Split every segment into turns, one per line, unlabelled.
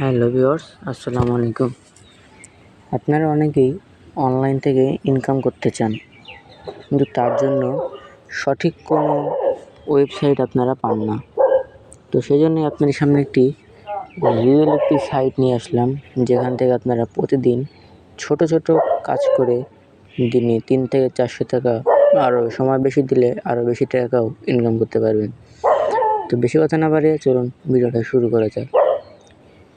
Hello viewers, আসসালামু আলাইকুম। আপনারা অনেকেই অনলাইন থেকে ইনকাম করতে চান, কিন্তু তার জন্য সঠিক কোনো ওয়েবসাইট আপনারা পান না। তো সেই জন্যই আপনাদের সামনে একটি রিয়েল একটি সাইট নিয়ে আসলাম, যেখান থেকে আপনারা প্রতিদিন ছোট ছোট কাজ করে দিনে তিন থেকে চারশো টাকা আরও সময় বেশি দিলে আরও বেশি টাকাও ইনকাম করতে পারবেন। তো বেশি কথা না বাড়িয়ে চলুন ভিডিওটা শুরু করা যাক।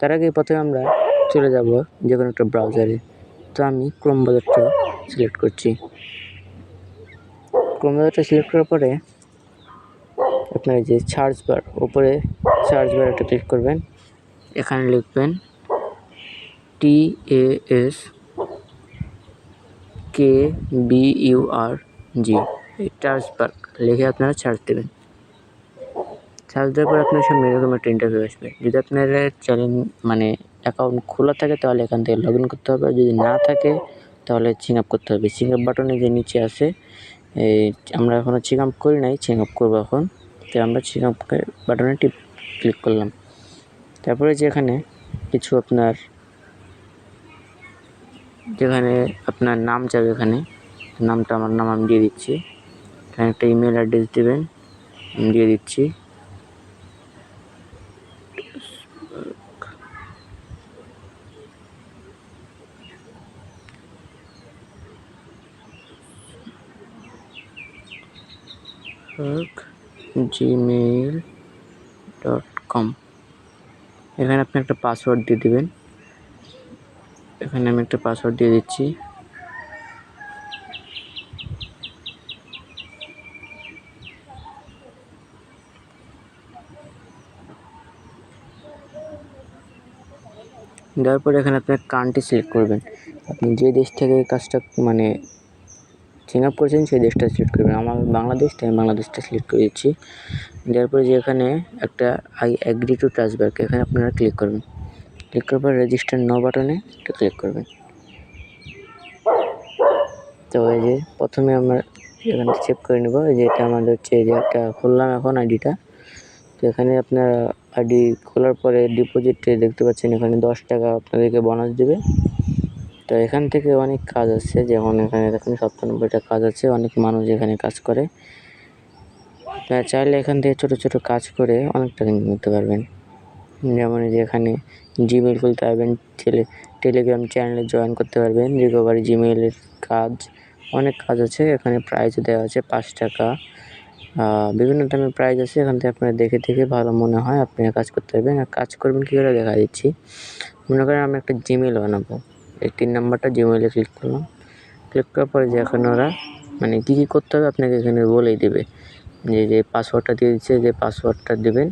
তার আগে প্রথমে আমরা চলে যাব যে কোনো একটা ব্রাউজারে তো আমি ক্রোম ব্রাউজারটা সিলেক্ট করছি। ক্রোম ব্রাউজারটা সিলেক্ট করার পরে আপনার যে সার্চ বার উপরে সার্চ বার একটা ক্লিক করবেন। এখানে লিখবেন T A S K B U R G এই সার্চ বার লিখে আপনারা সার্চ দেবেন। সার্চ দেওয়ার পর আপনার সামনে এরকম একটা ইন্টারভিউ আসবে। যদি আপনার চ্যানেল মানে অ্যাকাউন্ট খোলা থাকে, তাহলে এখান থেকে লগ ইন করতে হবে। যদি না থাকে, তাহলে চিং আপ করতে হবে। চিং আপ বাটনে যে নিচে আছে, এই আমরা এখনও চিং আপ করি নাই চিং আপ করব এখন। তো আমরা চিং আপ বাটনে টিপ ক্লিক করলাম। তারপরে যে এখানে কিছু আপনার, যেখানে আপনার নাম যাবে এখানে, নামটা আমার নাম আমি দিয়ে দিচ্ছি। এখানে একটা ইমেল অ্যাড্রেস দেবেন, আমি দিয়ে দিচ্ছি। জিমেইল ডট কম এখানে আপনি একটা পাসওয়ার্ড দিয়ে দেবেন। এখানে আমি একটা পাসওয়ার্ড দিয়ে দিচ্ছি। দেওয়ার পরে এখানে আপনার কান্ট্রি সিলেক্ট করবেন। আপনি যে দেশ থেকে কাজটা মানে চিং আপ করেছেন, সেই দেশটা সিলেক্ট করবেন। আমার বাংলাদেশ, তাই আমি বাংলাদেশটা সিলেক্ট করে দিচ্ছি। দেওয়ার পরে যে এখানে একটা আই অ্যাগ্রি টু টাচব্যাক এখানে আপনারা ক্লিক করবেন। ক্লিক করার পর রেজিস্টার ন বাটনে একটা ক্লিক করবেন। তো এই যে প্রথমে আমরা এখানে চেক করে নেব। যে এটা আমাদের হচ্ছে যে একটা খুললাম এখন আইডিটা তো এখানে আপনার আইডি খোলার পরে ডিপোজিটে দেখতে পাচ্ছেন এখানে দশ টাকা আপনাদেরকে বোনাস দেবে। তো এখান থেকে অনেক কাজ আছে, যেমন এখানে দেখুন সপ্তানব্বইটা কাজ আছে, অনেক মানুষ এখানে কাজ করে। আপনারা চাইলে এখান থেকে ছোটো ছোটো কাজ করে অনেক টাকা করতে পারবেন। যেমন এই যে এখানে জিমেল খুলতে পারবেন টেলে টেলিগ্রাম চ্যানেলে জয়েন করতে পারবেন রিকভারি জিমেলের কাজ, অনেক কাজ আছে। এখানে প্রাইজ দেওয়া আছে পাঁচ টাকা। বিভিন্ন দামের প্রাইজ আছে, এখান থেকে আপনারা দেখে দেখে ভালো মনে হয় আপনি কাজ করতে পারবেন। আর কাজ করবেন কী করে দেখা দিচ্ছি। মনে করেন আমি একটা জিমেল বানাবো। এই তিন নাম্বারটা জিমেলে ক্লিক করলাম। ক্লিক করার পরে যে এখন ওরা মানে কী কী করতে হবে আপনাকে এখানে বলেই দেবে। যে যে পাসওয়ার্ডটা দিয়ে দিচ্ছে, যে পাসওয়ার্ডটা দেবেন।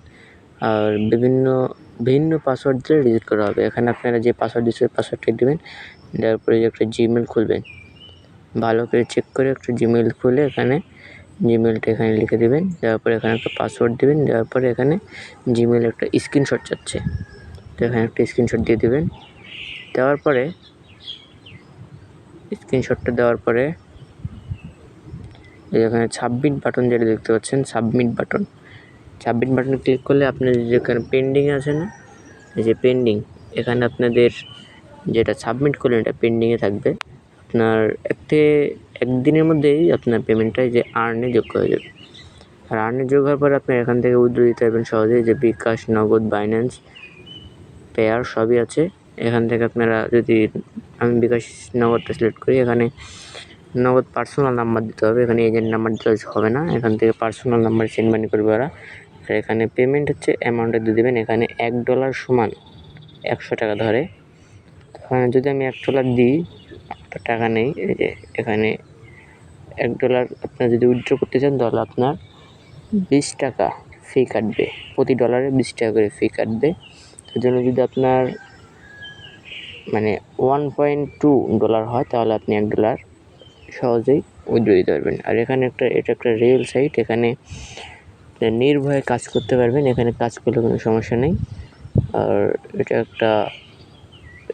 আর বিভিন্ন, ভিন্ন পাসওয়ার্ড দিলে রিজিট করা হবে। এখানে আপনারা যে পাসওয়ার্ড দিচ্ছে পাসওয়ার্ডটা দেবেন। দেওয়ার পরে একটা জিমেল খুলবেন। ভালো করে চেক করে একটা জিমেল খুলে এখানে জিমেলটা এখানে লিখে দেবেন। দেওয়ার পরে এখানে একটা পাসওয়ার্ড দেবেন। দেওয়ার পরে এখানে জিমেল একটা স্ক্রিনশট চাচ্ছে তো এখানে একটা স্ক্রিনশট দিয়ে দেবেন। দেওয়ার পরে স্ক্রিনশটটা দেওয়ার পরে এখানে সাবমিট বাটন যেটা দেখতে পাচ্ছেন সাবমিট বাটন সাবমিট বাটনে ক্লিক করলে আপনার যেখানে পেন্ডিং আছে না, এই যে পেন্ডিং এখানে আপনাদের যেটা সাবমিট করলেন এটা পেন্ডিংয়ে থাকবে। আপনার একটি একদিনের মধ্যেই আপনার পেমেন্টটা এই যে আর্নে যোগ হয়ে যাবে। আর আর্নে যোগ হওয়ার পর আপনি এখান থেকে উইথড্র দিতে পারবেন সহজেই যে বিকাশ, নগদ বাইন্যান্স পেয়ার সবই আছে। এখান থেকে আপনারা যদি আমি বিকাশ নগদটা সিলেক্ট করি, এখানে নগদ পার্সোনাল নাম্বার দিতে হবে। এখানে এজেন্ট নাম্বার দিতে হবে না। এখান থেকে পার্সোনাল নাম্বার সেন্ড মানি করবে ওরা। আর এখানে পেমেন্ট হচ্ছে অ্যামাউন্টটা দিয়ে দেবেন। এখানে এক ডলার সমান একশো টাকা ধরে। এখানে যদি আমি এক ডলার দিই টাকা নেই। এই যে এখানে এক ডলার আপনার যদি উইথড্র করতে চান, তাহলে আপনার বিশ টাকা ফি কাটবে। প্রতি ডলারে বিশ টাকা করে ফি কাটবে। তার জন্য যদি আপনার মানে ওয়ান পয়েন্ট টু ডলার হয়, তাহলে আপনি এক ডলার সহজেই উইথড্র দিতে পারবেন। আর এখানে একটা, এটা একটা রিয়েল সাইট এখানে নির্ভয়ে কাজ করতে পারবেন, এখানে কাজ করলে কোনো সমস্যা নেই। আর এটা একটা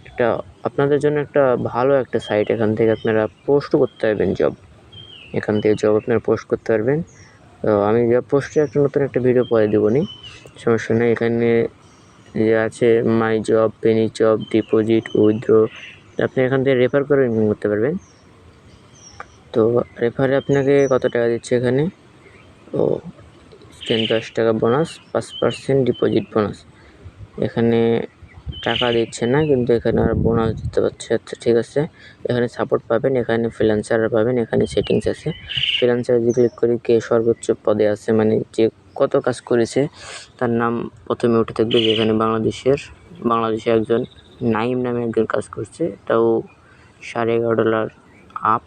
একটা আপনাদের জন্য একটা ভালো একটা সাইট এখান থেকে আপনারা পোস্টও করতে পারবেন জব এখান থেকে জব আপনারা পোস্ট করতে পারবেন। তো আমি জব পোস্টে একটা নতুন একটা ভিডিও পরে দেবো নি, সমস্যা নেই। এখানে আছে my job Penney job deposit withdraw আপনি এখান থেকে রেফার করে ইনকাম করতে পারবেন। তো রেফারে আপনাকে কত টাকা দিচ্ছে এখানে? ও টেন দশ টাকা বোনাস পাঁচ পার্সেন্ট ডিপোজিট বোনাস এখানে টাকা দিচ্ছে না, কিন্তু এখানে আর বোনাস দিতে পারছে। আচ্ছা ঠিক আছে। এখানে সাপোর্ট পাবেন, এখানে ফ্রিল্যান্সার পাবেন, এখানে সেটিংস আছে। ফ্রিল্যান্সার যদি ক্লিক করি, কে সর্বোচ্চ পদে আছে? মানে যে কত কাজ করেছে, তার নাম প্রথমে উঠে থাকবে যেখানে বাংলাদেশের, বাংলাদেশে একজন নাইম নামে একজন কাজ করছে তাও সাড়ে এগারো ডলার আপ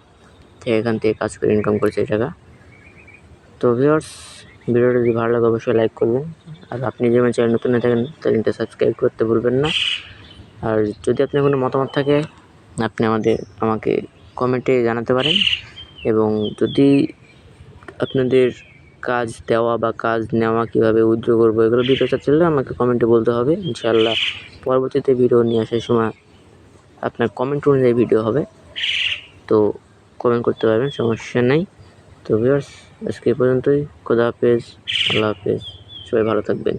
থেকে এখান থেকে কাজ করে ইনকাম করেছে এই টাকা। তো ভিউয়ার্স ভিডিওটা যদি ভালো লাগে অবশ্যই লাইক করবেন। আর আপনি যেমন চ্যানেল নতুন হয়ে থাকেন, চ্যানেলটা সাবস্ক্রাইব করতে ভুলবেন না। আর যদি আপনার কোনো মতামত থাকে, আপনি আমাদের, আমাকে কমেন্টে জানাতে পারেন। এবং যদি আপনাদের কাজ দেওয়া বা কাজ নেওয়া কীভাবে উইথড্র করব এগুলো ভিডিও চাচ্ছিলে আমাকে কমেন্টে বলতে হবে। ইনশাআল্লাহ পরবর্তীতে ভিডিও নিয়ে আসার সময় আপনার কমেন্ট অনুযায়ী ভিডিও হবে। তো কমেন্ট করতে পারবেন, সমস্যা নেই। তো ভিউয়ার্স আজকে পর্যন্তই। খোদা হাফেজ, আল্লাহ হাফেজ। সবাই ভালো থাকবেন।